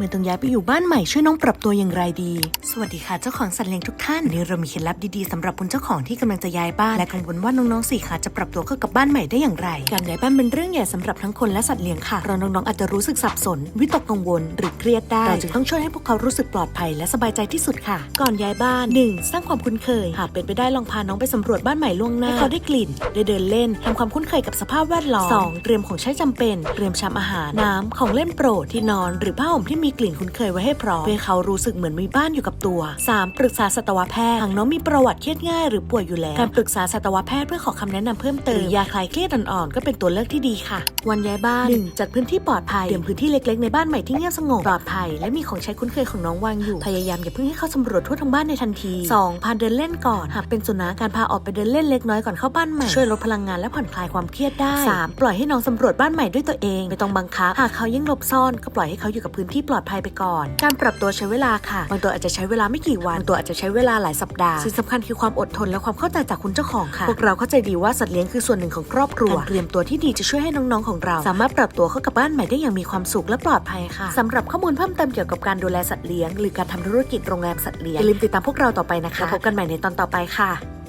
เมื่อต้องย้ายไปอยู่บ้านใหม่ช่วยน้องปรับตัวอย่างไรดี สวัสดีค่ะเจ้าของสัตว์เลี้ยงทุกท่านวันนี้เรามีเคล็ดลับดีๆสำหรับคุณเจ้าของที่กำลังจะย้ายบ้านและกังวลว่าน้องๆสี่ขาจะปรับตัวเข้ากับบ้านใหม่ได้อย่างไร การย้ายบ้านเป็นเรื่องใหญ่สำหรับทั้งคนและสัตว์เลี้ยงค่ะเพราะน้องๆอาจจะรู้สึกสับสน วิตกกังวล หรือเครียดได้เราจึงต้องช่วยให้พวกเขารู้สึกปลอดภัยและสบายใจที่สุดค่ะ ก่อนย้ายบ้าน 1. สร้างความคุ้นเคยหากเป็นไปได้ลองพาน้องไปสำรวจบ้านใหม่ล่วงหน้าให้เขาได้กลิ่น ได้เดินเล่นทำความคุ้นเคยกับสภาพแวดล้อม 2. เตรียมของใช้จำเป็น เตรียมชามอาหาร น้ำของเล่นโปรดที่นอน หรือผ้าห่มที่มีกลิ่นคุ้นเคยไว้ให้พร้อมเพื่อเขารู้สึกเหมือนมีบ้านอยู่กับตัว 3. ปรึกษาสัตวแพทย์หากน้องมีประวัติเครียดง่ายหรือป่วยอยู่แล้ว การปรึกษาสัตวแพทย์เพื่อขอคำแนะนำเพิ่มเติมหรือยาคลายเครียดอ่อนๆก็เป็นตัวเลือกที่ดีค่ะ วันย้ายบ้าน 1. จัดพื้นที่ปลอดภัยเตรียมพื้นที่เล็กๆในบ้านใหม่ที่เงียบสงบปลอดภัยและมีของใช้คุ้นเคยของน้องวางอยู่พยายามอย่าเพิ่งให้เขาสำรวจทั่วทั้งบ้านในทันที 2. พาเดินเล่นก่อนหากเป็นสุนัขการพาออกไปเดินเล่นเล็กน้อยก่อนเข้าบ้านใหม่ช่วยลดพลังงานและผ่อนคลายความเครียดได้ 3. ปล่อยให้น้องสำรวจบ้านใหม่ด้วยตัวเองไม่ต้องบังคับหากเขายิ่งหลบซ่อนก็ปล่อยให้เขาอยู่กับพื้นที่ปลอดอดภัยไปก่อน การปรับตัวใช้เวลาค่ะบางตัวอาจจะใช้เวลาไม่กี่วันบางตัวอาจจะใช้เวลาหลายสัปดาห์สิ่งสำคัญคือความอดทนและความเข้าใจจากคุณเจ้าของค่ะ พวกเราเข้าใจดีว่าสัตว์เลี้ยงคือส่วนหนึ่งของครอบครัวการเตรียมตัวที่ดีจะช่วยให้น้องๆของเรา สามารถปรับตัวเข้ากับบ้านใหม่ได้อย่างมีความสุขและปลอดภัยค่ะสำหรับข้อมูลเพิ่มเติมเกี่ยวกับการดูแลสัตว์เลี้ยงหรือการทำธุรกิจโรงแรมสัตว์เลี้ยงอย่าลืมติดตามพวกเราต่อไปนะคะพบกันใหม่ในตอนต่อไปค่ะ